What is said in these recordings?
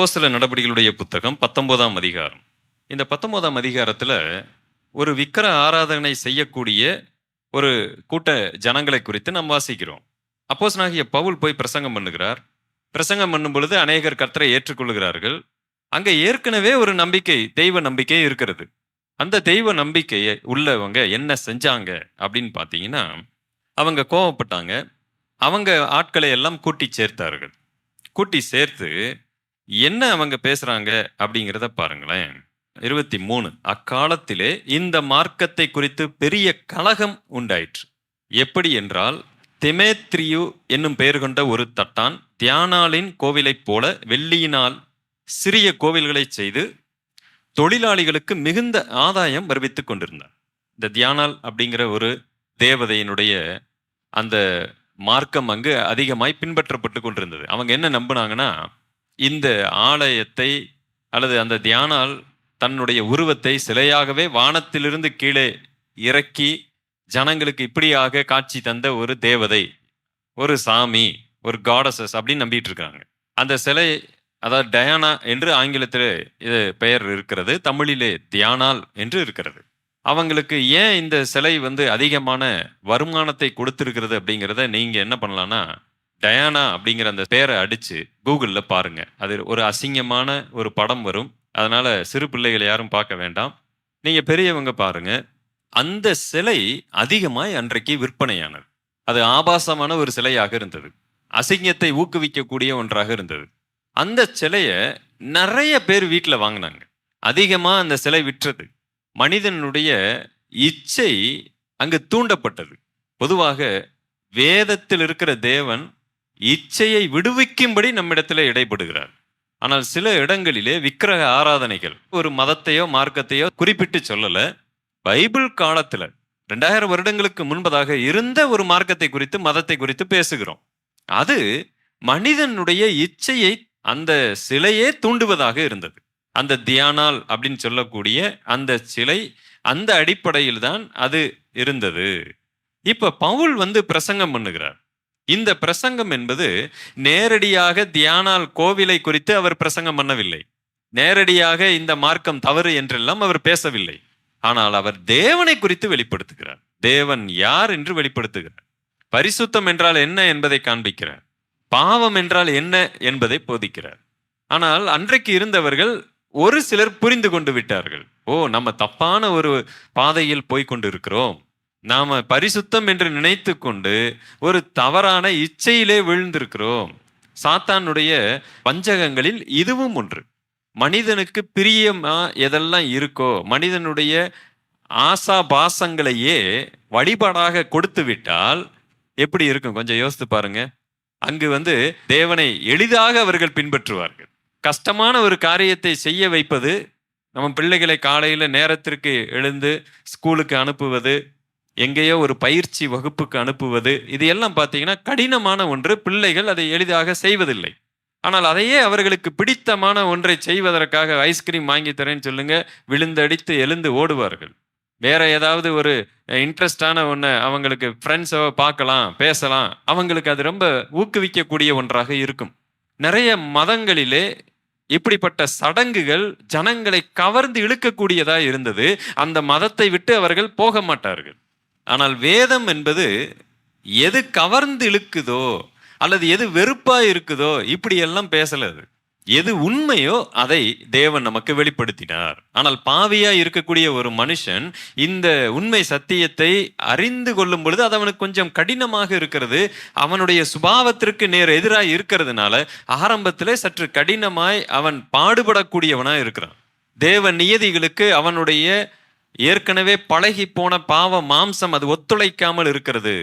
அப்போஸ்தல நடவடிக்கைகளுடைய புத்தகம் பத்தொன்பதாம் அதிகாரம். இந்த பத்தொன்பதாம் அதிகாரத்தில் ஒரு விக்கிர ஆராதனை செய்யக்கூடிய ஒரு கூட்ட ஜனங்களை குறித்து நாம் வாசிக்கிறோம். அப்போஸ்தலனாகிய பவுல் போய் பிரசங்கம் பண்ணுகிறார். பிரசங்கம் பண்ணும் பொழுது அநேகர் கர்த்தரை ஏற்றுக்கொள்கிறார்கள் அங்கே ஏற்கனவே ஒரு நம்பிக்கை தெய்வ நம்பிக்கை இருக்கிறது. அந்த தெய்வ நம்பிக்கையை உள்ளவங்க என்ன செஞ்சாங்க அப்படின்னு பார்த்தீங்கன்னா அவங்க கோவப்பட்டாங்க. அவங்க ஆட்களை எல்லாம் கூட்டி சேர்த்தார்கள். கூட்டி சேர்த்து என்ன அவங்க பேசுறாங்க அப்படிங்கிறத பாருங்களேன். இருபத்தி மூணு அக்காலத்திலே இந்த மார்க்கத்தை குறித்து பெரிய கலகம் உண்டாயிற்று. எப்படி என்றால் தெமேத்ரியு என்னும் பெயர் கொண்ட ஒரு தட்டான் தியானாலின் கோவிலைப் போல வெள்ளியினால் சிறிய கோவில்களை செய்து தொழிலாளிகளுக்கு மிகுந்த ஆதாயம் வருவித்துக் கொண்டிருந்தார். இந்த தியானால் அப்படிங்கிற ஒரு தேவதையினுடைய அந்த மார்க்கம் அங்கு அதிகமாய் பின்பற்றப்பட்டு கொண்டிருந்தது. அவங்க என்ன நம்பினாங்கன்னா இந்த ஆலயத்தை அல்லது அந்த தியானால் தன்னுடைய உருவத்தை சிலையாகவே வானத்திலிருந்து கீழே இறக்கி ஜனங்களுக்கு இப்படியாக காட்சி தந்த ஒரு தேவதை ஒரு சாமி ஒரு காடசஸ் அப்படின்னு நம்பிட்டு இருக்காங்க அந்த சிலை அதாவது டயானா என்று ஆங்கிலத்தில் இது பெயர் இருக்கிறது தமிழிலே தியானால் என்று இருக்கிறது. அவங்களுக்கு ஏன் இந்த சிலை வந்து அதிகமான வருமானத்தை கொடுத்துருக்கிறது அப்படிங்கிறத நீங்கள் என்ன பண்ணலான்னா டயானா அப்படிங்கிற அந்த பேரை அடிச்சு கூகுளில் பாருங்க. அது ஒரு அசிங்கமான ஒரு படம் வரும். அதனால சிறு பிள்ளைகளை யாரும் பார்க்க வேண்டாம். நீங்கள் பெரியவங்க பாருங்க. அந்த சிலை அதிகமாய் அன்றைக்கு விற்பனையானது. அது ஆபாசமான ஒரு சிலையாக இருந்தது. அசிங்கத்தை ஊக்குவிக்கக்கூடிய ஒன்றாக இருந்தது. அந்த சிலையை நிறைய பேர் வீட்டில் வாங்கினாங்க. அதிகமாக அந்த சிலை விற்றது. மனிதனுடைய இச்சை அங்கு தூண்டப்பட்டது. பொதுவாக வேதத்தில் இருக்கிற தேவன் இச்சையை விடுவிக்கும்படி நம்மிடத்தில் இடைப்படுகிறார். ஆனால் சில இடங்களிலே விக்கிரக ஆராதனைகள் ஒரு மதத்தையோ மார்க்கத்தையோ குறிப்பிட்டு சொல்லலை. பைபிள் காலத்தில் ரெண்டாயிரம் வருடங்களுக்கு முன்பதாக இருந்த ஒரு மார்க்கத்தை குறித்து மதத்தை குறித்து பேசுகிறோம். அது மனிதனுடைய இச்சையை அந்த சிலையே தூண்டுவதாக இருந்தது. அந்த தியானால் அப்படின்னு சொல்லக்கூடிய அந்த சிலை அந்த அடிப்படையில் தான் அது இருந்தது. இப்ப பவுல் வந்து பிரசங்கம் பண்ணுகிறார். இந்த பிரசங்கம் என்பது நேரடியாக தியானால் கோவிலை குறித்து அவர் பிரசங்கம் பண்ணவில்லை. நேரடியாக இந்த மார்க்கம் தவறு என்றெல்லாம் அவர் பேசவில்லை. ஆனால் அவர் தேவனை குறித்து வெளிப்படுத்துகிறார். தேவன் யார் என்று வெளிப்படுத்துகிறார். பரிசுத்தம் என்றால் என்ன என்பதை காண்பிக்கிறார். பாவம் என்றால் என்ன என்பதை போதிக்கிறார். ஆனால் அன்றைக்கு இருந்தவர்கள் ஒரு சிலர் புரிந்து கொண்டு விட்டார்கள். ஓ நம்ம தப்பான ஒரு பாதையில் போய் கொண்டு இருக்கிறோம் நாம பரிசுத்தம் என்று நினைத்து கொண்டு ஒரு தவறான இச்சையிலே விழுந்திருக்கிறோம். சாத்தானுடைய பஞ்சகங்களில் இதுவும் ஒன்று. மனிதனுக்கு பிரியமா எதெல்லாம் இருக்கோ மனிதனுடைய ஆசா பாசங்களையே வழிபாடாக கொடுத்து விட்டால் எப்படி இருக்கும்? கொஞ்சம் யோசித்து பாருங்க. அங்கு வந்து தேவனை எளிதாக அவர்கள் பின்பற்றுவார்கள். கஷ்டமான ஒரு காரியத்தை செய்ய வைப்பது நம்ம பிள்ளைகளை காலையில் நேரத்திற்கு எழுந்து ஸ்கூலுக்கு அனுப்புவது எங்கேயோ ஒரு பயிற்சி வகுப்புக்கு அனுப்புவது இது எல்லாம் பார்த்தீங்கன்னா கடினமான ஒன்று. பிள்ளைகள் அதை எளிதாக செய்வதில்லை. ஆனால் அதையே அவர்களுக்கு பிடித்தமான ஒன்றை செய்வதற்காக ஐஸ்கிரீம் வாங்கி தரேன்னு சொல்லுங்க. விழுந்தடித்து எழுந்து ஓடுவார்கள். வேற ஏதாவது ஒரு இன்ட்ரெஸ்டான ஒன்று அவங்களுக்கு ஃப்ரெண்ட்ஸோ பார்க்கலாம் பேசலாம். அவங்களுக்கு அது ரொம்ப ஊக்குவிக்கக்கூடிய ஒன்றாக இருக்கும். நிறைய மதங்களிலே இப்படிப்பட்ட சடங்குகள் ஜனங்களை கவர்ந்து இழுக்கக்கூடியதாக இருந்தது. அந்த மதத்தை விட்டு அவர்கள் போக மாட்டார்கள். ஆனால் வேதம் என்பது எது கவர்ந்து இழுக்குதோ அல்லது எது வெறுப்பாக இருக்குதோ இப்படியெல்லாம் பேசல அது எது உண்மையோ அதை தேவன் நமக்கு வெளிப்படுத்தினார். ஆனால் பாவியா இருக்கக்கூடிய ஒரு மனுஷன் இந்த உண்மை சத்தியத்தை அறிந்து கொள்ளும் பொழுது அது அவனுக்கு கொஞ்சம் கடினமாக இருக்கிறது. அவனுடைய சுபாவத்திற்கு நேர் எதிராக இருக்கிறதுனால ஆரம்பத்திலே சற்று கடினமாய் அவன் பாடுபடக்கூடியவனாக இருக்கிறான். தேவ நியதிகளுக்கு அவனுடைய ஏற்கனவே பழகி போன பாவ மாம்சம் அது ஒத்துழைக்காமல் இருக்கிறது.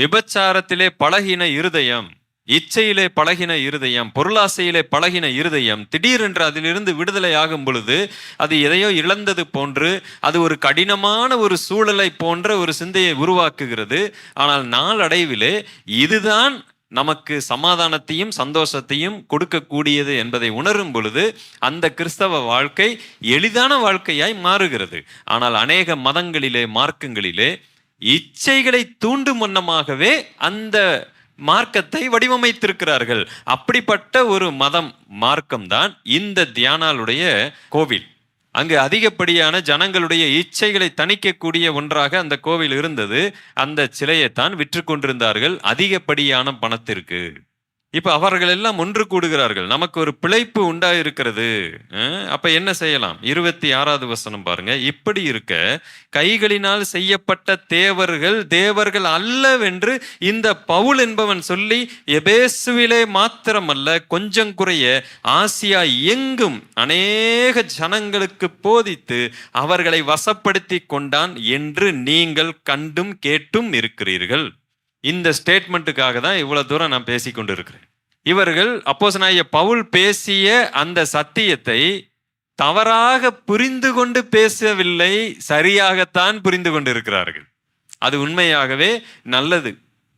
விபச்சாரத்திலே பழகின இருதயம் இச்சையிலே பழகின இருதயம் பொருளாசையிலே பழகின இருதயம் திடீரென்று அதிலிருந்து விடுதலை ஆகும் பொழுது அது எதையோ இழந்தது போன்று அது ஒரு கடினமான ஒரு சூழலை போன்ற ஒரு சிந்தையை உருவாக்குகிறது. ஆனால் நாளடைவிலே இதுதான் நமக்கு சமாதானத்தையும் சந்தோஷத்தையும் கொடுக்கக்கூடியது என்பதை உணரும் பொழுது அந்த கிறிஸ்தவ வாழ்க்கை எளிதான வாழ்க்கையாய் மாறுகிறது. ஆனால் அநேக மதங்களிலே மார்க்கங்களிலே இச்சைகளை தூண்டும் வண்ணமாகவே அந்த மார்க்கத்தை வடிவமைத்திருக்கிறார்கள். அப்படிப்பட்ட ஒரு மதம் மார்க்கம்தான் இந்த தியானாளுடைய கோவில். அங்கு அதிகப்படியான ஜனங்களுடைய இச்சைகளை தணிக்கக்கூடிய ஒன்றாக அந்த கோவில் இருந்தது. அந்த சிலையைத்தான் விற்று கொண்டிருந்தார்கள். அதிகப்படியான பணத்திற்கு. இப்ப அவர்கள் எல்லாம் ஒன்று கூடுகிறார்கள். நமக்கு ஒரு பிழைப்பு உண்டாயிருக்கிறது. அப்போ அப்ப என்ன செய்யலாம்? இருபத்தி ஆறாவது வசனம் பாருங்க. இப்படி இருக்க கைகளினால் செய்யப்பட்ட தேவர்கள் தேவர்கள் அல்லவென்று இந்த பவுல் என்பவன் சொல்லி எபேசுவிலே மாத்திரமல்ல கொஞ்சம் குறைய ஆசியா எங்கும் அநேக ஜனங்களுக்கு போதித்து அவர்களை வசப்படுத்தி கொண்டான் என்று நீங்கள் கண்டும் கேட்டும் இருக்கிறீர்கள். இந்த ஸ்டேட்மெண்ட்டுக்காக தான் இவ்வளோ தூரம் நான் பேசிக்கொண்டு இருக்கிறேன் இவர்கள் அப்போஸ்தலனாகிய பவுல் பேசிய அந்த சத்தியத்தை தவறாக புரிந்து கொண்டு பேசவில்லை சரியாகத்தான் புரிந்து கொண்டு இருக்கிறார்கள் அது உண்மையாகவே நல்லது.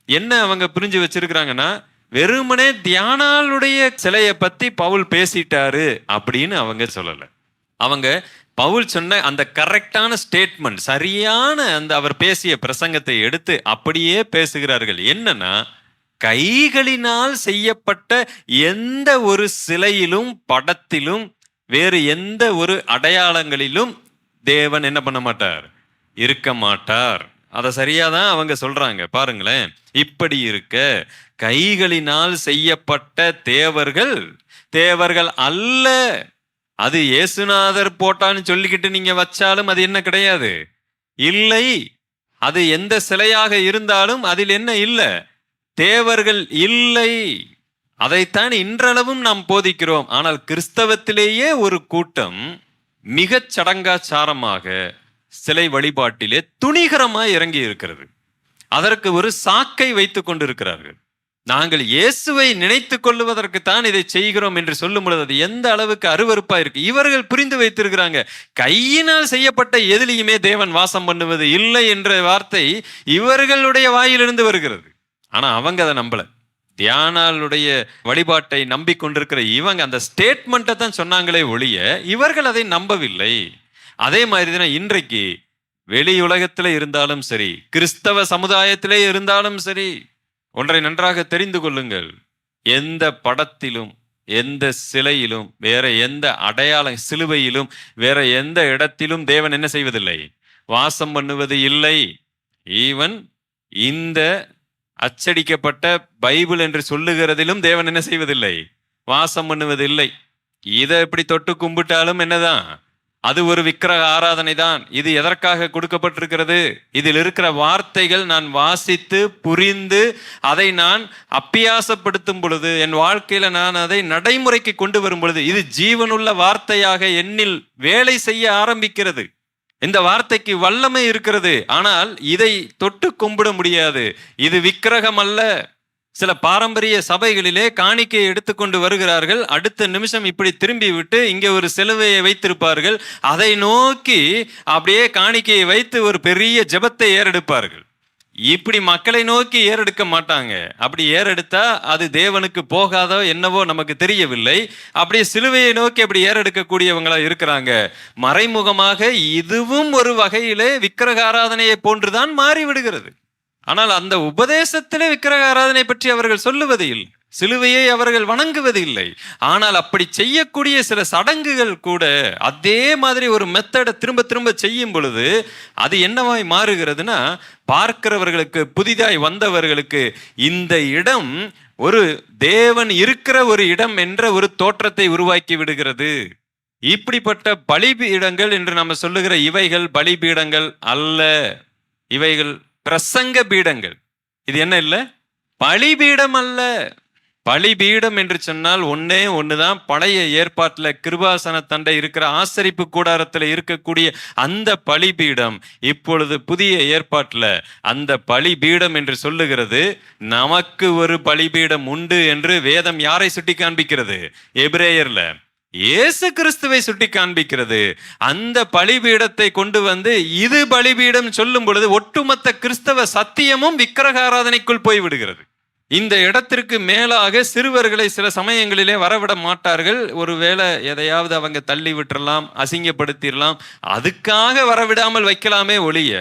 என்ன அவங்க புரிஞ்சு வச்சிருக்கிறாங்கன்னா வெறுமனே தியானாளுடைய சிலையை பத்தி பவுல் பேசிட்டாரு அப்படின்னு அவங்க சொல்லலை. அவங்க பவுல் சொன்ன அந்த கரெக்டான ஸ்டேட்மெண்ட் சரியான அந்த அவர் பேசிய பிரசங்கத்தை எடுத்து அப்படியே பேசுகிறார்கள். என்னன்னா கைகளினால் செய்யப்பட்ட எந்த ஒரு சிலையிலும் படத்திலும் வேறு எந்த ஒரு அடையாளங்களிலும் தேவன் என்ன பண்ண மாட்டார்? இருக்க மாட்டார். அதை சரியாதான் அவங்க சொல்றாங்க. பாருங்களேன். இப்படி இருக்க கைகளினால் செய்யப்பட்ட தேவர்கள் தேவர்கள் அல்ல. அது இயேசுநாதர் போட்டான்னு சொல்லிக்கிட்டு நீங்க வச்சாலும் அது என்ன கிடையாது? இல்லை. அது எந்த சிலையாக இருந்தாலும் அதில் என்ன இல்லை? தேவர்கள் இல்லை. அதைத்தான் இன்றளவும் நாம் போதிக்கிறோம். ஆனால் கிறிஸ்தவத்திலேயே ஒரு கூட்டம் மிகச் சடங்காச்சாரமாக சிலை வழிபாட்டிலே துணிகரமாய் இறங்கி இருக்கிறது அதற்கு ஒரு சாக்கை வைத்து கொண்டிருக்கிறார்கள். நாங்கள் இயேசுவை நினைத்து கொள்ளுவதற்கு தான் இதை செய்கிறோம் என்று சொல்லும் பொழுது அது எந்த அளவுக்கு அருவறுப்பா இருக்கு? இவர்கள் புரிந்து வைத்திருக்கிறாங்க. கையினால் செய்யப்பட்ட எதிலையுமே தேவன் வாசம் பண்ணுவது இல்லை என்ற வார்த்தை இவர்களுடைய வாயிலிருந்து வருகிறது. ஆனா அவங்க அதை நம்பல. தியானாளுடைய வழிபாட்டை நம்பிக்கொண்டிருக்கிற இவங்க அந்த ஸ்டேட்மெண்ட்டை தான் சொன்னாங்களே ஒழிய இவர்கள் அதை நம்பவில்லை. அதே மாதிரி தான் இன்றைக்கு வெளி உலகத்தில் இருந்தாலும் சரி கிறிஸ்தவ சமுதாயத்திலே இருந்தாலும் சரி ஒன்றை நன்றாக தெரிந்து கொள்ளுங்கள். எந்த படத்திலும் எந்த சிலையிலும் வேற எந்த அடையாள சிலுவையிலும் வேற எந்த இடத்திலும் தேவன் என்ன செய்வதில்லை. வாசம் பண்ணுவது இல்லை. ஈவன் இந்த அச்சடிக்கப்பட்ட பைபிள் என்று சொல்லுகிறதிலும் தேவன் என்ன செய்வதில்லை. வாசம் பண்ணுவதில்லை. இதை எப்படி தொட்டு கும்பிட்டாலும் என்னதான்? அது ஒரு விக்கிரக ஆராதனை தான் இது எதற்காக கொடுக்கப்பட்டிருக்கிறது? இதில் இருக்கிற வார்த்தைகள் நான் வாசித்து புரிந்து அதை நான் அப்பியாசப்படுத்தும் பொழுது என் வாழ்க்கையில நான் அதை நடைமுறைக்கு கொண்டு வரும் பொழுது இது ஜீவனுள்ள வார்த்தையாக என்னில் வேலை செய்ய ஆரம்பிக்கிறது. இந்த வார்த்தைக்கு வல்லமை இருக்கிறது. ஆனால் இதை தொட்டு கும்பிட முடியாது. இது விக்கிரகம் அல்ல. சில பாரம்பரிய சபைகளிலே காணிக்கையை எடுத்துக்கொண்டு வருகிறார்கள். அடுத்த நிமிஷம் இப்படி திரும்பி விட்டு இங்கே ஒரு சிலுவையை வைத்திருப்பார்கள். அதை நோக்கி அப்படியே காணிக்கையை வைத்து ஒரு பெரிய ஜெபத்தை ஏறெடுப்பார்கள். இப்படி மக்களை நோக்கி ஏறெடுக்க மாட்டாங்க. அப்படி ஏறெடுத்தா அது தேவனுக்கு போகாதோ என்னவோ நமக்கு தெரியவில்லை. அப்படியே சிலுவையை நோக்கி அப்படி ஏறெடுக்கக்கூடியவங்களா இருக்கிறாங்க. மறைமுகமாக இதுவும் ஒரு வகையிலே விக்கிரக ஆராதனையை போன்றுதான் மாறிவிடுகிறது. ஆனால் அந்த உபதேசத்திலே விக்கிரக ஆராதனை பற்றி அவர்கள் சொல்லுவது இல்லை சிலுவையை அவர்கள் வணங்குவது இல்லை ஆனால் அப்படி செய்யக்கூடிய சில சடங்குகள் கூட அதே மாதிரி ஒரு மெத்தடை திரும்ப திரும்ப செய்யும் பொழுது அது என்னவாய் மாறுகிறதுனா பார்க்கிறவர்களுக்கு புதிதாய் வந்தவர்களுக்கு இந்த இடம் ஒரு தேவன் இருக்கிற ஒரு இடம் என்ற ஒரு தோற்றத்தை உருவாக்கி விடுகிறது. இப்படிப்பட்ட பலிபீடங்கள் என்று நம்ம சொல்லுகிற இவைகள் பலிபீடங்கள் அல்ல. இவைகள் பிரசங்க பீடங்கள். இது என்ன இல்லை? பலிபீடம் அல்ல. பலிபீடம் என்று சொன்னால் ஒன்னே ஒண்ணுதான். பழைய ஏற்பாட்டில் கிருபாசன தண்டை இருக்கிற ஆசரிப்பு கூடாரத்தில் இருக்கக்கூடிய அந்த பலிபீடம் இப்பொழுது புதிய ஏற்பாட்டில் அந்த பலிபீடம் என்று சொல்லுகிறது. நமக்கு ஒரு பலிபீடம் உண்டு என்று வேதம் யாரை சுட்டி காண்பிக்கிறது எபிரேயர்ல. இயேசு கிறிஸ்துவை சுட்டி காண்பிக்கிறது. அந்த பலிபீடத்தை கொண்டு வந்து இது பலிபீடம் சொல்லும் பொழுது ஒட்டுமொத்த கிறிஸ்தவ சத்தியமும் விக்கிரக ஆராதனைக்குள் போய்விடுகிறது இந்த இடத்திற்கு மேலாக சிறுவர்களை சில சமயங்களிலே வரவிட மாட்டார்கள். ஒருவேளை எதையாவது அவங்க தள்ளி விட்டுறலாம் அசிங்கப்படுத்திடலாம் அதுக்காக வரவிடாமல் வைக்கலாமே ஒழிய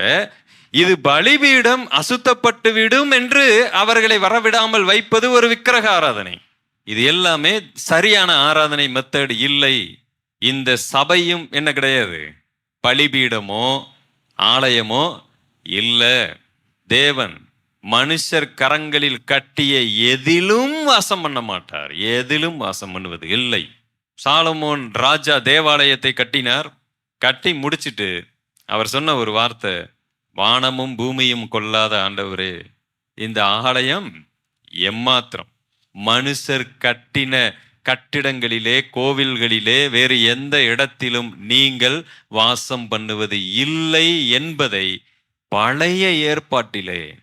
இது பலிபீடம் அசுத்தப்பட்டு விடும் என்று அவர்களை வரவிடாமல் வைப்பது ஒரு விக்கிரக ஆராதனை இது எல்லாமே சரியான ஆராதனை மெத்தட் இல்லை. இந்த சபையும் என்ன கிடையாது? பலிபீடமோ ஆலயமோ இல்லை. தேவன் மனுஷர் கரங்களில் கட்டிய எதிலும் வாசம் பண்ண மாட்டார். எதிலும் வாசம் பண்ணுவது இல்லை. சாலமோன் ராஜா தேவாலயத்தை கட்டினார். கட்டி முடிச்சிட்டு அவர் சொன்ன ஒரு வார்த்தை வானமும் பூமியும் கொள்ளாத ஆண்டவரே இந்த ஆலயம் எம்மாத்திரம்? மனுஷர் கட்டின கட்டிடங்களிலே கோவில்களிலே வேறு எந்த இடத்திலும் நீங்கள் வாசம் பண்ணுவது இல்லை என்பதை பழைய ஏற்பாட்டிலே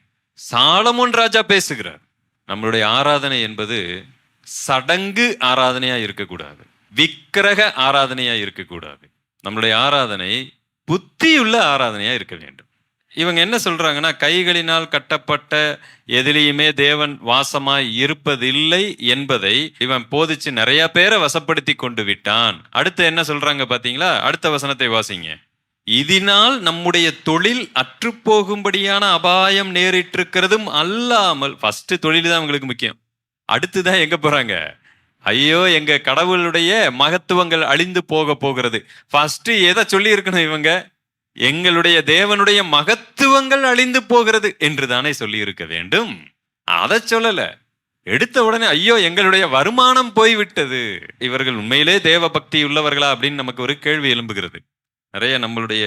சாலமோன் ராஜா பேசுகிறார். நம்மளுடைய ஆராதனை என்பது சடங்கு ஆராதனையா இருக்கக்கூடாது விக்கிரக ஆராதனையா இருக்கக்கூடாது. நம்மளுடைய ஆராதனை புத்தியுள்ள ஆராதனையா இருக்க வேண்டும். இவங்க என்ன சொல்றாங்கன்னா கைகளினால் கட்டப்பட்ட எதிலையுமே தேவன் வாசமாய் இருப்பதில்லை என்பதை இவன் போதிச்சு நிறைய பேரை வசப்படுத்தி கொண்டு விட்டான். அடுத்து என்ன சொல்றாங்க பாத்தீங்களா? அடுத்த வசனத்தை வாசிங்க. இதனால் நம்முடைய தொழில் அற்றுப்போகும்படியான அபாயம் நேரிட்டிருக்கிறதும் அல்லாமல் ஃபர்ஸ்ட் தொழில் தான் அவங்களுக்கு முக்கியம். அடுத்துதான் எங்க போறாங்க? ஐயோ எங்க கடவுளுடைய மகத்துவங்கள் அழிந்து போக போகிறது. ஃபர்ஸ்ட் எதை சொல்லி இருக்கணும் இவங்க? எங்களுடைய தேவனுடைய மகத்துவங்கள் அழிந்து போகிறது என்று தானே சொல்லி இருக்க வேண்டும். அதை சொல்லல. எடுத்த உடனே ஐயோ எங்களுடைய வருமானம் போய்விட்டது. இவர்கள் உண்மையிலே தேவ பக்தி உள்ளவர்களா? அப்படின்னு நமக்கு ஒரு கேள்வி எழும்புகிறது. நிறைய நம்மளுடைய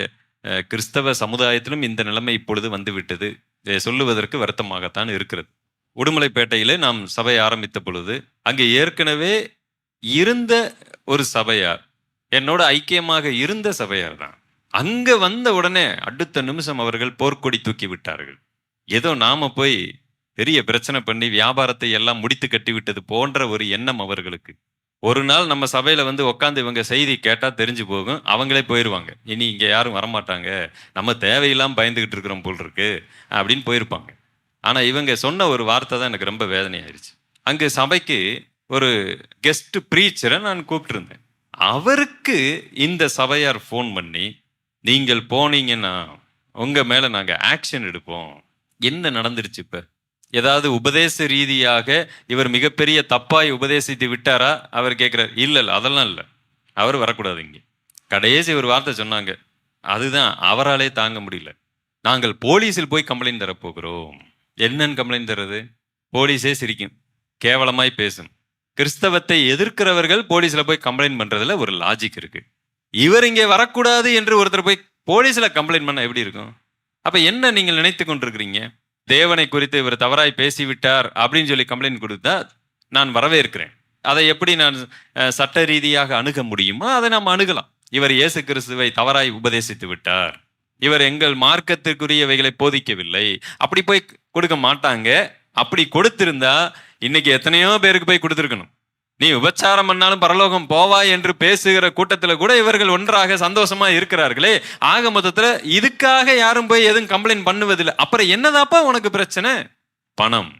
கிறிஸ்தவ சமுதாயத்திலும் இந்த நிலைமை இப்பொழுது வந்து விட்டது சொல்லுவதற்கு வருத்தமாகத்தான் இருக்கிறது. உடுமலைப்பேட்டையிலே நாம் சபை ஆரம்பித்த பொழுது அங்கே ஏற்கனவே இருந்த ஒரு சபையார் என்னோட ஐக்கியமாக இருந்த சபையார் தான் அங்க வந்த உடனே அடுத்த நிமிஷம் அவர்கள் போர்க்கொடி தூக்கி விட்டார்கள். ஏதோ நாம போய் பெரிய பிரச்சனை பண்ணி வியாபாரத்தை எல்லாம் முடித்து கட்டி விட்டது போன்ற ஒரு எண்ணம் அவர்களுக்கு. ஒரு நாள் நம்ம சபையில வந்து உட்காந்து இவங்க செய்தி கேட்டா தெரிஞ்சு போகும். அவங்களே போயிருவாங்க. இனி இங்க யாரும் வரமாட்டாங்க. நம்ம தேவையில்லாம பயந்துகிட்டு இருக்கிறோம் போல் இருக்கு அப்படின்னு போயிருப்பாங்க. ஆனா இவங்க சொன்ன ஒரு வார்த்தை தான் எனக்கு ரொம்ப வேதனையாயிருச்சு. அங்கு சபைக்கு ஒரு கெஸ்ட் ப்ரீச்சரை நான் கூப்பிட்டிருந்தேன். அவருக்கு இந்த சபையார் ஃபோன் பண்ணி நீங்கள் போனீங்கன்னா உங்கள் மேலே நாங்கள் ஆக்ஷன் எடுப்போம். என்ன நடந்துருச்சு இப்போ? ஏதாவது உபதேச ரீதியாக இவர் மிகப்பெரிய தப்பாய் உபதேசித்து விட்டாரா? அவர் கேட்குறாரு இல்லை இல்லை அதெல்லாம் இல்லை. அவர் வரக்கூடாது இங்கே. கடைசி ஒரு வார்த்தை சொன்னாங்க. அதுதான் அவராலே தாங்க முடியல. நாங்கள் போலீஸில் போய் கம்ப்ளைண்ட் தரப்போகிறோம் என்னன்னு கம்ப்ளைண்ட் தர்றது? போலீஸே சிரிக்கும். கேவலமாய் பேசும். கிறிஸ்தவத்தை எதிர்க்கிறவர்கள் போலீஸில் போய் கம்ப்ளைண்ட் பண்ணுறதுல ஒரு லாஜிக் இருக்குது இவர் இங்கே வரக்கூடாது என்று ஒருத்தர் போய் போலீஸில் கம்ப்ளைண்ட் பண்ண எப்படி இருக்கும்? அப்போ என்ன நீங்கள் நினைத்து கொண்டிருக்கிறீங்க? தேவனை குறித்து இவர் தவறாய் பேசிவிட்டார் அப்படின்னு சொல்லி கம்ப்ளைண்ட் கொடுத்தா நான் வரவேற்கிறேன். அதை எப்படி நான் சட்ட ரீதியாக அணுக முடியுமோ அதை நாம் அணுகலாம். இவர் இயேசு கிறிஸ்துவை தவறாய் உபதேசித்து விட்டார். இவர் எங்கள் மார்க்கத்திற்குரியவைகளை போதிக்கவில்லை. அப்படி போய் கொடுக்க மாட்டாங்க. அப்படி கொடுத்திருந்தா இன்னைக்கு எத்தனையோ பேருக்கு போய் கொடுத்துருக்கணும். நீ உபச்சாரம் பண்ணாலும் பரலோகம் போவாய் என்று பேசுகிற கூட்டத்தில் கூட இவர்கள் ஒன்றாக சந்தோஷமா இருக்கிறார்களே. ஆக மொத்தத்தில் இதுக்காக யாரும் போய் எதுவும் கம்ப்ளைண்ட் பண்ணுவதில்லை. அப்புறம் என்னதாப்பா உனக்கு பிரச்சனை? பணம்.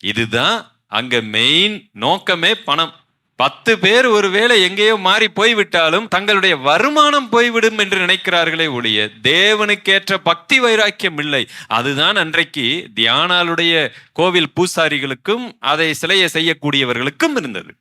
இதுதான் அங்க மெயின் நோக்கமே பணம். பத்து பேர் ஒருவேளை எங்கேயோ மாறி போய்விட்டாலும் தங்களுடைய வருமானம் போய்விடும் என்று நினைக்கிறார்களே ஒழிய தேவனுக்கேற்ற பக்தி வைராக்கியம் இல்லை. அதுதான் அன்றைக்கு தியானாளுடைய கோவில் பூசாரிகளுக்கும் அதை சிலையை செய்யக்கூடியவர்களுக்கும் இருந்தது.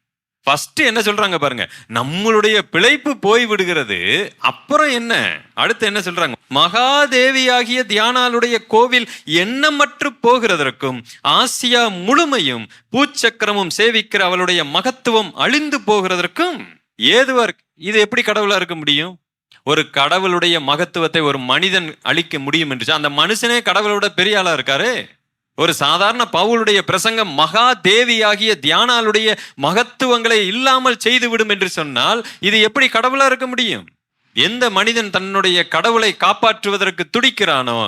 ஃபர்ஸ்ட் என்ன சொல்றாங்க பாருங்க. நம்மளுடைய பிழைப்பு போய் விடுகிறது அப்புறம் என்ன? அடுத்து என்ன சொல்றாங்க? மகாதேவியாகிய தியானாளுடைய கோவில் எண்ணமற்று போகிறதற்கும் ஆசியா முழுமையும் பூச்சக்கரமும் சேவிக்கிற அவளுடைய மகத்துவம் அழிந்து போகிறதற்கும் ஏதுவா இருக்கு? இது எப்படி கடவுளா இருக்க முடியும்? ஒரு கடவுளுடைய மகத்துவத்தை ஒரு மனிதன் அழிக்க முடியும் என்று. அந்த மனுஷனே கடவுளோட பெரிய ஆளா இருக்காரு. ஒரு சாதாரண பவுலுடைய பிரசங்கம் மகா தேவியாகிய தியானாளுடைய மகத்துவங்களை இல்லாமல் செய்துவிடும் என்று சொன்னால் இது எப்படி கடவுளா இருக்க முடியும்? எந்த மனிதன் தன்னுடைய கடவுளை காப்பாற்றுவதற்கு துடிக்கிறானோ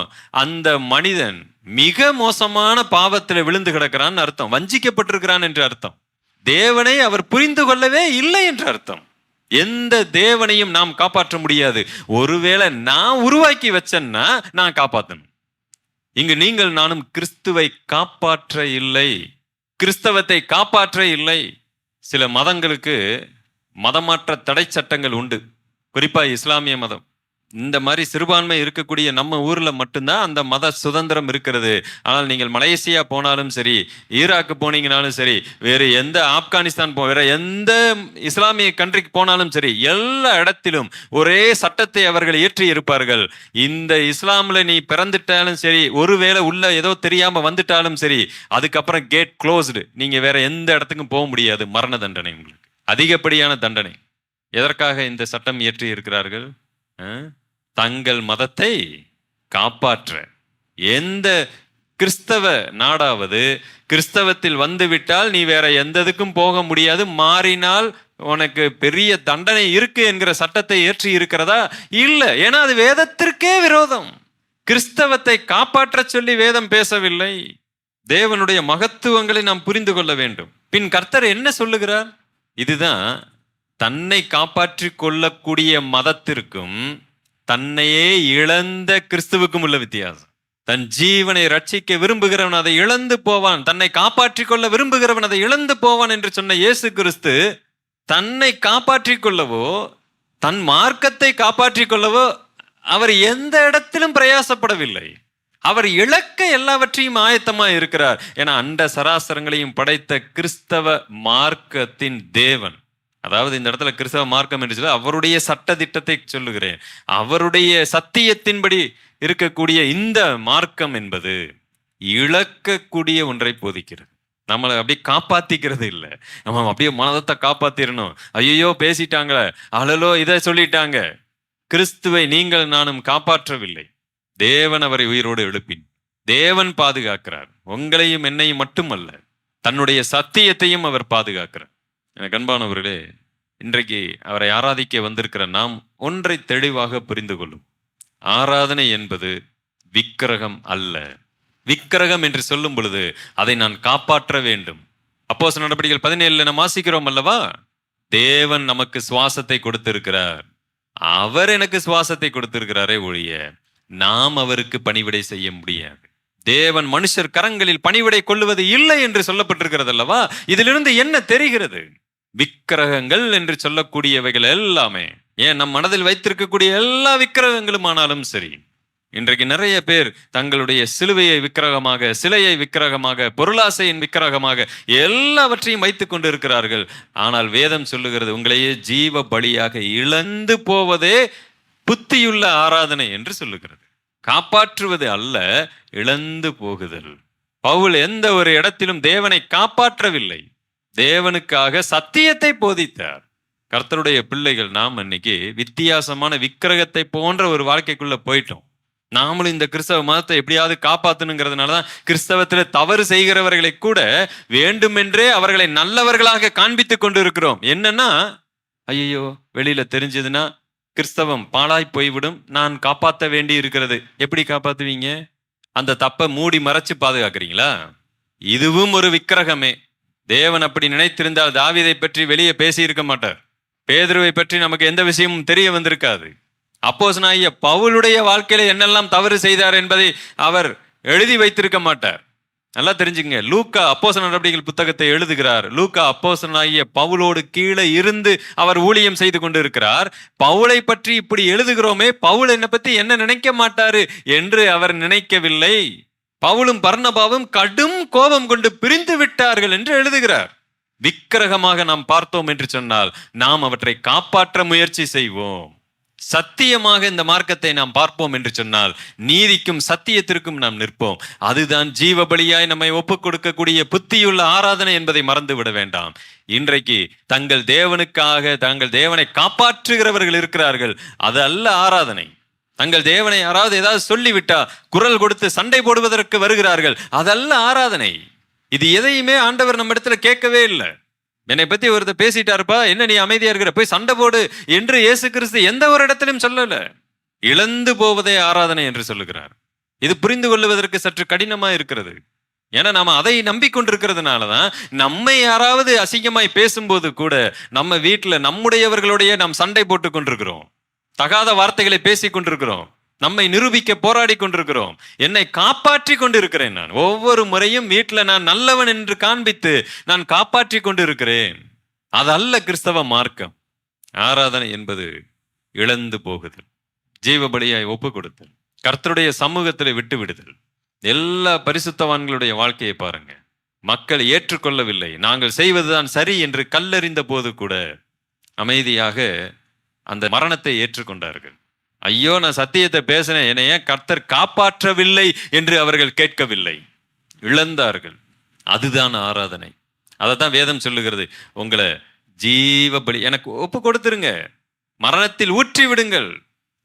அந்த மனிதன் மிக மோசமான பாவத்தில் விழுந்து கிடக்கிறான்னு அர்த்தம். வஞ்சிக்கப்பட்டிருக்கிறான் என்று அர்த்தம். தேவனை அவர் புரிந்து கொள்ளவே இல்லை என்று அர்த்தம். எந்த தேவனையும் நாம் காப்பாற்ற முடியாது. ஒருவேளை நான் உருவாக்கி வச்சேன்னா நான் காப்பாற்றணும் இங்கு நீங்கள் நானும் கிறிஸ்துவை காப்பாற்ற இல்லை. கிறிஸ்தவத்தை காப்பாற்ற இல்லை. சில மதங்களுக்கு மதமாற்ற தடை சட்டங்கள் உண்டு. குறிப்பாக இஸ்லாமிய மதம். இந்த மாதிரி சிறுபான்மை இருக்கக்கூடிய நம்ம ஊர்ல மட்டும்தான் அந்த மத சுதந்திரம் இருக்கிறது. ஆனால் நீங்கள் மலேசியா போனாலும் சரி ஈராக்கு போனீங்கனாலும் சரி வேறு எந்த ஆப்கானிஸ்தான் போ வேற எந்த இஸ்லாமிய கண்ட்ரிக்கு போனாலும் சரி எல்லா இடத்திலும் ஒரே சட்டத்தை அவர்கள் இயற்றி இருப்பார்கள். இந்த இஸ்லாம்ல நீ பிறந்துட்டாலும் சரி ஒருவேளை உள்ள ஏதோ தெரியாம வந்துட்டாலும் சரி அதுக்கப்புறம் கேட் க்ளோஸ்டு நீங்க வேற எந்த இடத்துக்கும் போக முடியாது மரண தண்டனை உங்களுக்கு. அதிகப்படியான தண்டனை. எதற்காக இந்த சட்டம் இயற்றி இருக்கிறார்கள்? ஆ? தங்கள் மதத்தை காப்பாற்ற. எந்த கிறிஸ்தவ நாடாவது கிறிஸ்தவத்தில் வந்துவிட்டால் நீ வேற எந்ததுக்கும் போக முடியாது மாறினால் உனக்கு பெரிய தண்டனை இருக்கு என்கிற சட்டத்தை ஏற்றி இருக்கிறதா? இல்லை ஏன்னா அது வேதத்திற்கே விரோதம். கிறிஸ்தவத்தை காப்பாற்ற சொல்லி வேதம் பேசவில்லை. தேவனுடைய மகத்துவங்களை நாம் புரிந்து கொள்ள வேண்டும். பின் கர்த்தர் என்ன சொல்லுகிறார்? இதுதான் தன்னை காப்பாற்றிக் கொள்ளக்கூடிய மதத்திற்கும் தன்னையே இழந்த கிறிஸ்துவுக்கும் உள்ள வித்தியாசம். தன் ஜீவனை ரட்சிக்க விரும்புகிறவன் அதை இழந்து போவான். தன்னை காப்பாற்றிக் கொள்ள விரும்புகிறவன் அதை இழந்து போவான் என்று சொன்ன இயேசு கிறிஸ்து தன்னை காப்பாற்றிக் கொள்ளவோ தன் மார்க்கத்தை காப்பாற்றிக் கொள்ளவோ அவர் எந்த இடத்திலும் பிரயாசப்படவில்லை. அவர் இழக்க எல்லாவற்றையும் ஆயத்தமா இருக்கிறார். என அண்ட சராசரங்களையும் படைத்த கிறிஸ்தவ மார்க்கத்தின் தேவன் அதாவது இந்த இடத்துல கிறிஸ்தவ மார்க்கம் என்று சொல்ல அவருடைய சட்ட திட்டத்தை சொல்லுகிறேன். அவருடைய சத்தியத்தின்படி இருக்கக்கூடிய இந்த மார்க்கம் என்பது இழக்கக்கூடிய ஒன்றை போதிக்கிறது. நம்மளை அப்படியே காப்பாத்திக்கிறது இல்லை. நம்ம அப்படியே மனதத்தை காப்பாத்திரணும். ஐயோ பேசிட்டாங்களே. அழலோ இதை சொல்லிட்டாங்க. கிறிஸ்துவை நீங்கள் நானும் காப்பாற்றவில்லை. தேவன் அவரை உயிரோடு எழுப்பின். தேவன் பாதுகாக்கிறார். உங்களையும் என்னையும் மட்டுமல்ல தன்னுடைய சத்தியத்தையும் அவர் பாதுகாக்கிறார். எனக்கு அன்பானவர்களே இன்றைக்கு அவரை ஆராதிக்க வந்திருக்கிற நாம் ஒன்றை தெளிவாக புரிந்து கொள்ளும். ஆராதனை என்பது விக்கிரகம் அல்ல. விக்கிரகம் என்று சொல்லும் பொழுது அதை நான் காப்பாற்ற வேண்டும். அப்போஸ் நடவடிக்கைகள் பதினேழுல நம்ம வாசிக்கிறோம் அல்லவா? தேவன் நமக்கு சுவாசத்தை கொடுத்திருக்கிறார். அவர் எனக்கு சுவாசத்தை கொடுத்திருக்கிறாரே ஒழிய நாம் அவருக்கு பணிவிடை செய்ய முடியாது. தேவன் மனுஷர் கரங்களில் பணிவிடை கொள்ளுவது இல்லை என்று சொல்லப்பட்டிருக்கிறது அல்லவா இதிலிருந்து என்ன தெரிகிறது? விக்கிரகங்கள் என்று சொல்லக்கூடியவைகள் எல்லாமே. ஏன்? நம் மனதில் வைத்திருக்கக்கூடிய எல்லா விக்கிரகங்களும் ஆனாலும் சரி. இன்றைக்கு நிறைய பேர் தங்களுடைய சிலுவையை விக்கிரகமாக சிலையை விக்கிரகமாக பொருளாசையின் விக்கிரகமாக எல்லாவற்றையும் வைத்துக் கொண்டு இருக்கிறார்கள் ஆனால் வேதம் சொல்லுகிறது உங்களையே ஜீவ பலியாக இழந்து போவதே புத்தியுள்ள ஆராதனை என்று சொல்லுகிறது. காப்பாற்றுவது அல்ல இழந்து போகுதல். பவுல் எந்த ஒரு இடத்திலும் தேவனை காப்பாற்றவில்லை. தேவனுக்காக சத்தியத்தை போதித்தார். கர்த்தருடைய பிள்ளைகள் நாம் இன்னைக்கு வித்தியாசமான விக்கிரகத்தை போன்ற ஒரு வாழ்க்கைக்குள்ள போயிட்டோம். நாமளும் இந்த கிறிஸ்தவ மதத்தை எப்படியாவது காப்பாத்தணுங்கிறதுனால தான் கிறிஸ்தவத்தில் தவறு செய்கிறவர்களை கூட வேண்டுமென்றே அவர்களை நல்லவர்களாக காண்பித்துக் கொண்டு இருக்கிறோம் என்னன்னா ஐயோ வெளியில தெரிஞ்சதுன்னா கிறிஸ்தவம் பாழாய் போய்விடும். நான் காப்பாற்ற வேண்டி இருக்கிறது எப்படி காப்பாத்துவீங்க அந்த தப்பை மூடி மறைச்சு பாதுகாக்கிறீங்களா? இதுவும் ஒரு விக்கிரகமே. தேவன் அப்படி நினைத்திருந்தால் தாவிதை பற்றி வெளியே பேசியிருக்க மாட்டார். பேதுருவை பற்றி நமக்கு எந்த விஷயமும் தெரிய வந்திருக்காது. அப்போஸ்தலனாகிய பவுலுடைய வாழ்க்கையில என்னெல்லாம் தவறு செய்தார் என்பதை அவர் எழுதி வைத்திருக்க மாட்டார். நல்லா தெரிஞ்சுங்க லூக்கா அப்போஸ்தலர் நடவடிக்கைகள் புத்தகத்தை எழுதுகிறார். லூக்கா அப்போசனாகிய பவுலோடு கீழே இருந்து அவர் ஊழியம் செய்து கொண்டு இருக்கிறார் பவுலை பற்றி இப்படி எழுதுகிறோமே பவுல் என்னை பத்தி என்ன நினைக்க மாட்டாரு என்று அவர் நினைக்கவில்லை. பவுலும் பர்ணபாவும் கடும் கோபம் கொண்டு பிரிந்து விட்டார்கள் என்று எழுதுகிறார். விக்கிரகமாக நாம் பார்த்தோம் என்று சொன்னால் நாம் அவற்றை காப்பாற்ற முயற்சி செய்வோம். சத்தியமாக இந்த மார்க்கத்தை நாம் பார்ப்போம் என்று சொன்னால் நீதிக்கும் சத்தியத்திற்கும் நாம் நிற்போம். அதுதான் ஜீவ பலியாய் நம்மை ஒப்புக் கொடுக்கக்கூடிய புத்தியுள்ள ஆராதனை என்பதை மறந்து விட வேண்டாம். இன்றைக்கு தங்கள் தேவனுக்காக தங்கள் தேவனை காப்பாற்றுகிறவர்கள் இருக்கிறார்கள். அது அல்ல ஆராதனை. தங்கள் தேவனை யாராவது ஏதாவது சொல்லிவிட்டா குரல் கொடுத்து சண்டை போடுவதற்கு வருகிறார்கள். அதல்ல ஆராதனை. இது எதையுமே ஆண்டவர் நம்ம இடத்துல கேட்கவே இல்லை. என்னை பத்தி ஒருத்தர் பேசிட்டாருப்பா? என்ன நீ அமைதியா இருக்கிற? போய் சண்டை போடு என்று இயேசு கிறிஸ்து எந்த ஒரு இடத்திலும் சொல்லல. இழந்து போவதே ஆராதனை என்று சொல்லுகிறார். இது புரிந்து கொள்வதற்கு சற்று கடினமா இருக்கிறது. ஏன்னா நாம் அதை நம்பிக்கொண்டிருக்கிறதுனால தான் நம்மை யாராவது அசிங்கமாய் பேசும்போது கூட நம்ம வீட்டில் நம்முடையவர்களுடைய நாம் சண்டை போட்டு கொண்டிருக்கிறோம் தகாத வார்த்தைகளை பேசி கொண்டிருக்கிறோம் நம்மை நிரூபிக்க போராடி கொண்டிருக்கிறோம். என்னை காப்பாற்றி கொண்டிருக்கிறேன் நான். ஒவ்வொரு முறையும் வீட்டில் நான் நல்லவன் என்று காண்பித்து நான் காப்பாற்றி கொண்டிருக்கிறேன். அதல்ல கிறிஸ்தவ மார்க்கம். ஆராதனை என்பது இழந்து போகுதல். ஜீவபடியாய் ஒப்பு கொடுத்தல் கர்த்தருடைய சமூகத்தில் விட்டு விடுதல் எல்லா பரிசுத்தவான்களுடைய வாழ்க்கையை பாருங்க. மக்கள் ஏற்றுக்கொள்ளவில்லை. நாங்கள் செய்வதுதான் சரி என்று கல்லறிந்த போது கூட அமைதியாக அந்த மரணத்தை ஏற்றுக்கொண்டார்கள். ஐயோ நான் சத்தியத்தை பேசினேன் என்னை ஏன் கர்த்தர் காப்பாற்றவில்லை என்று அவர்கள் கேட்கவில்லை. இழந்தார்கள். அதுதான் ஆராதனை. அதை தான் வேதம் சொல்லுகிறது. உங்களை ஜீவ பலி எனக்கு ஒப்பு கொடுத்துருங்க. மரணத்தில் ஊற்றி விடுங்கள்.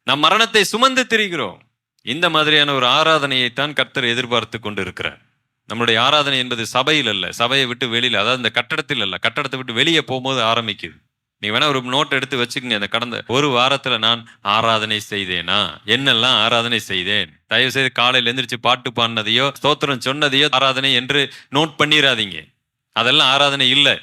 நம் மரணத்தை சுமந்து திரிகிறோம். இந்த மாதிரியான ஒரு ஆராதனையை தான் கர்த்தர் எதிர்பார்த்து கொண்டு இருக்கிறார் நம்மளுடைய ஆராதனை என்பது சபையில் அல்ல. சபையை விட்டு வெளியில் அதாவது இந்த கட்டடத்தில் அல்ல. கட்டடத்தை விட்டு வெளியே போகும்போது ஆரம்பிக்குது. நீ வேணா ஒரு நோட் எடுத்து வச்சுக்கோங்க இந்த கடந்த ஒரு வாரத்துல நான் ஆராதனை செய்தேனா? என்னெல்லாம் ஆராதனை செய்தேன்? தயவு செய்து காலையில் எந்திரிச்சு பாட்டு பாடினதையோ ஸ்தோத்திரம் சொன்னதையோ ஆராதனை என்று நோட் பண்ணிடாதீங்க அதெல்லாம் ஆராதனை இல்லை.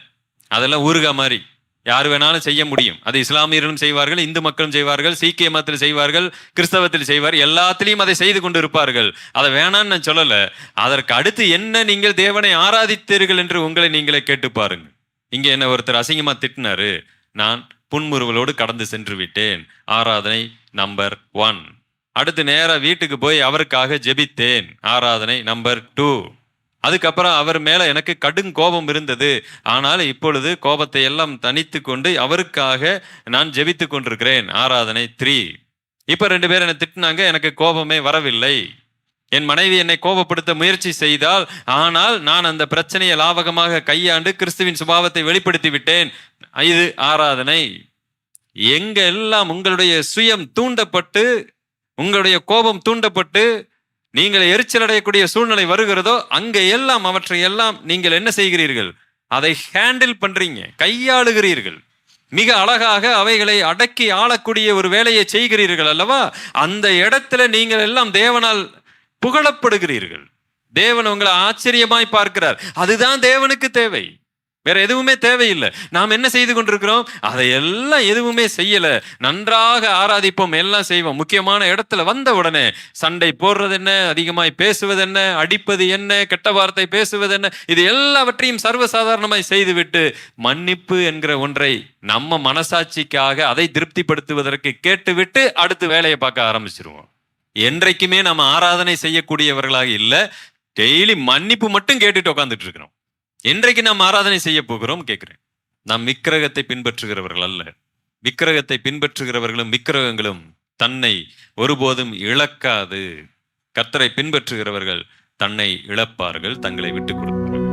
அதெல்லாம் ஊருகா மாதிரி. யார் வேணாலும் செய்ய முடியும். அது இஸ்லாமியர்களும் செய்வார்கள் இந்து மக்களும் செய்வார்கள் சீக்கிய மதத்தில் செய்வார்கள் கிறிஸ்தவத்தில் செய்வார் எல்லாத்திலையும் அதை செய்து கொண்டு இருப்பார்கள் அதை வேணான்னு நான் சொல்லலை. அதற்கு அடுத்து என்ன நீங்கள் தேவனை ஆராதித்தீர்கள் என்று உங்களை நீங்களே கேட்டு பாருங்க. இங்கே என்ன ஒருத்தர் அசிங்கமாக திட்டினாரு. நான் புன்முறுவலோடு கடந்து சென்று விட்டேன் ஆராதனை நம்பர் ஒன் அடுத்து நேராக வீட்டுக்கு போய் அவருக்காக ஜெபித்தேன். ஆராதனை நம்பர் டூ அதுக்கப்புறம் அவர் மேலே எனக்கு கடும் கோபம் இருந்தது. ஆனால் இப்பொழுது கோபத்தை எல்லாம் தனித்து கொண்டு அவருக்காக நான் ஜெபித்து கொண்டிருக்கிறேன். ஆராதனை த்ரீ இப்போ ரெண்டு பேரும் என்னை திட்டினாங்க எனக்கு கோபமே வரவில்லை. என் மனைவி என்னை கோபப்படுத்த முயற்சி செய்தால் ஆனால் நான் அந்த பிரச்சனையை லாவகமாக கையாண்டு கிறிஸ்துவின் சுபாவத்தை வெளிப்படுத்தி விட்டேன் இது ஆராதனை. எங்க எல்லாம் உங்களுடைய சுயம் தூண்டப்பட்டு உங்களுடைய கோபம் தூண்டப்பட்டு நீங்கள் எரிச்சல் அடையக்கூடிய சூழ்நிலை வருகிறதோ அங்க எல்லாம் அவற்றை எல்லாம் நீங்கள் என்ன செய்கிறீர்கள்? அதை ஹேண்டில் பண்றீங்க கையாளுகிறீர்கள். மிக அழகாக அவைகளை அடக்கி ஆளக்கூடிய ஒரு வேலையை செய்கிறீர்கள் அல்லவா? அந்த இடத்துல நீங்கள் எல்லாம் தேவனால் புகழப்படுகிறீர்கள். தேவன் உங்களை ஆச்சரியமாய் பார்க்கிறார். அதுதான் தேவனுக்கு தேவை. வேற எதுவுமே தேவையில்லை. நாம் என்ன செய்து கொண்டிருக்கிறோம்? அதை எல்லாம் எதுவுமே செய்யல. நன்றாக ஆராதிப்போம் எல்லாம் செய்வோம். முக்கியமான இடத்துல வந்த உடனே சண்டை போடுறது என்ன? அதிகமாய் பேசுவது என்ன? அடிப்பது என்ன? கெட்ட வார்த்தை பேசுவது என்ன? இது எல்லாவற்றையும் சர்வசாதாரணமாய் செய்துவிட்டு மன்னிப்பு என்கிற ஒன்றை நம்ம மனசாட்சிக்காக அதை திருப்திப்படுத்துவதற்கு கேட்டுவிட்டு அடுத்து வேலையை பார்க்க ஆரம்பிச்சிருவோம். என்றைக்குமே நம்ம ஆராதனை செய்யக்கூடியவர்களாக இல்லை. டெய்லி மன்னிப்பு மட்டும் கேட்டுட்டு உட்காந்துட்டு இருக்கிறோம். என்றைக்கு நாம் ஆராதனை செய்ய போகிறோம் கேட்கிறேன். நாம் விக்கிரகத்தை பின்பற்றுகிறவர்கள் அல்ல. விக்கிரகத்தை பின்பற்றுகிறவர்களும் விக்கிரகங்களும் தன்னை ஒருபோதும் இழக்காது. கத்தரை பின்பற்றுகிறவர்கள் தன்னை இழப்பார்கள் தங்களை விட்டு கொடுப்பார்கள்.